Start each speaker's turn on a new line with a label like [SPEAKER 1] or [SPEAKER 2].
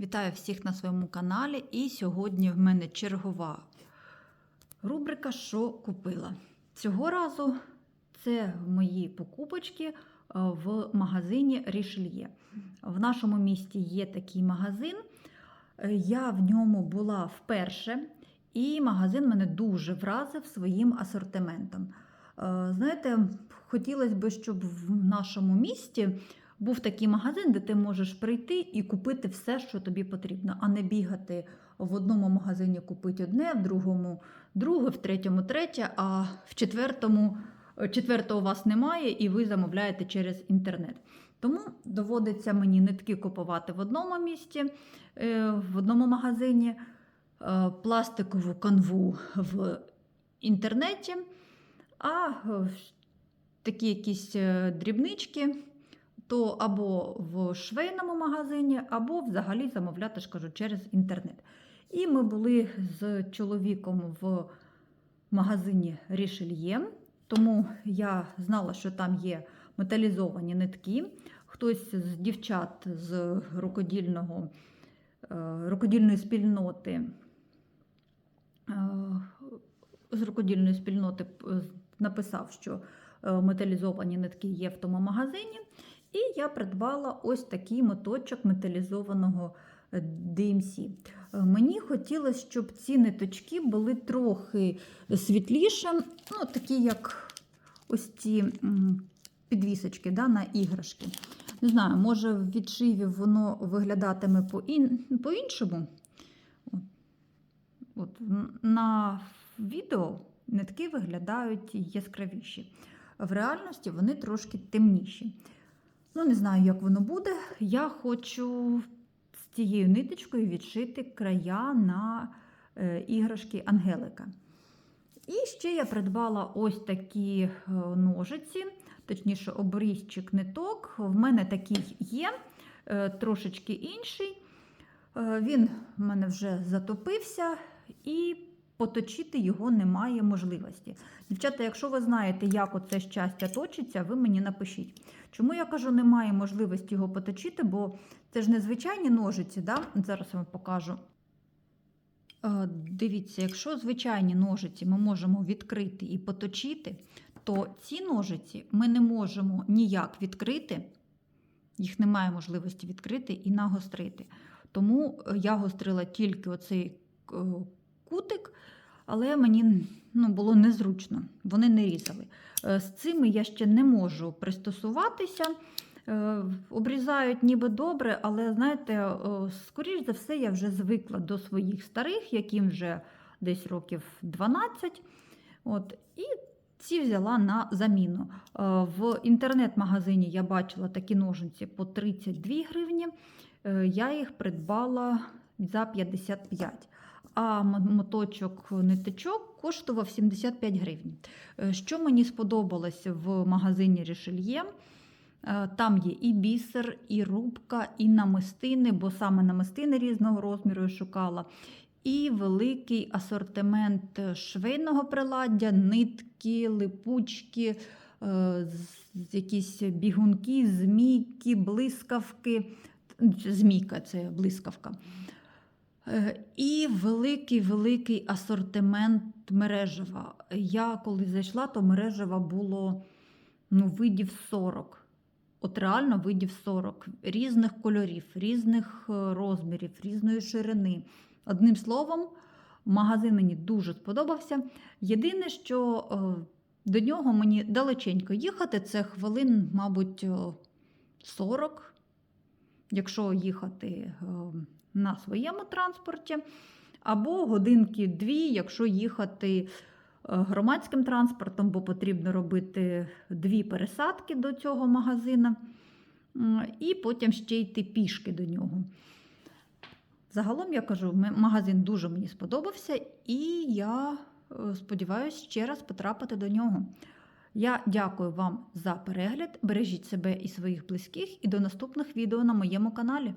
[SPEAKER 1] Вітаю всіх на своєму каналі. І сьогодні в мене чергова рубрика Що купила. Цього разу це мої покупочки е, в магазині Рішельє. В нашому місті є такий магазин. Е, Я в ньому була вперше, і магазин мене дуже вразив своїм асортиментом. Е, Знаєте, хотілося б, щоб в нашому місті був такий магазин, де ти можеш прийти і купити все, що тобі потрібно, а не бігати в одному магазині купити одне, в другому друге, в третьому третє, а в четвертому четвертого у вас немає, і ви замовляєте через інтернет. Тому доводиться мені нитки купувати в одному місті, е, в одному магазині, е, пластикову канву в інтернеті, а е, такі якісь дрібнички то або в швейному магазині, або взагалі замовляти, ж через інтернет. І ми були з чоловіком в магазині Рішельє, тому я знала, що там є металізовані нитки. Хтось з дівчат з рукодільного, е, рукодільної спільноти. е, З рукодільної спільноти написав, що е, металізовані нитки є в тому магазині. І я придбала ось такий моточок металізованого е, DMC. Е, Мені хотілося, щоб ці ниточки були трохи світліше, ну, такі як ось ці підвісочки да, на іграшки. Не знаю, може в відшиві воно виглядатиме по-ін- по-іншому. От, на відео нитки виглядають яскравіші. В реальності вони трошки темніші. Ну, не знаю, як воно буде. Я хочу з цією ниточкою відшити края на е, іграшки Ангелика. І ще я придбала ось такі е, ножиці, точніше, обрізчик ниток. В мене такий є, е, трошечки інший. Він в мене вже затопився, і поточити його немає можливості. Дівчата, якщо ви знаєте, як оце щастя точиться, ви мені напишіть. Чому я кажу, немає можливості його поточити, бо це ж незвичайні ножиці, да? зараз я вам покажу. Е, Дивіться, якщо звичайні ножиці ми можемо відкрити і поточити, то ці ножиці ми не можемо ніяк відкрити, їх немає можливості відкрити і нагострити. Тому е, я гострила тільки оцей е, кутик, але мені ну, було незручно, вони не різали. Е, З цими я ще не можу пристосуватися. Е, Обрізають ніби добре, але знаєте, скоріш за все, я вже звикла до своїх старих, яким вже десь років 12. От, і ці взяла на заміну. Е, В інтернет-магазині я бачила такі ножниці по 32 гривні. Я їх придбала за 55. А моточок ниточок коштував 75 гривень. Е, Що мені сподобалось в магазині Рішельє? Е, Там є і бісер, і рубка, і намистини, бо саме намистини різного розміру я шукала. І великий асортимент швейного приладдя, нитки, липучки, е, якісь бігунки, змійки, блискавки. Змійка це блискавка. Е, І великий-великий асортимент мережева. Я коли зайшла, то мережева було ну, видів 40. От реально видів 40 різних кольорів, різних е, розмірів, різної ширини. Одним словом, магазин мені дуже сподобався. Єдине, що е, до нього мені далеченько їхати, це хвилин, мабуть, е, 40, якщо їхати на своєму транспорті, або годинки дві, якщо їхати е, громадським транспортом, бо потрібно робити дві пересадки до цього магазину, і потім ще йти пішки до нього. Загалом я кажу, магазин дуже мені сподобався, і я е, сподіваюся ще раз потрапити до нього. Я дякую вам за перегляд. Бережіть себе і своїх близьких, і до наступних відео на моєму каналі.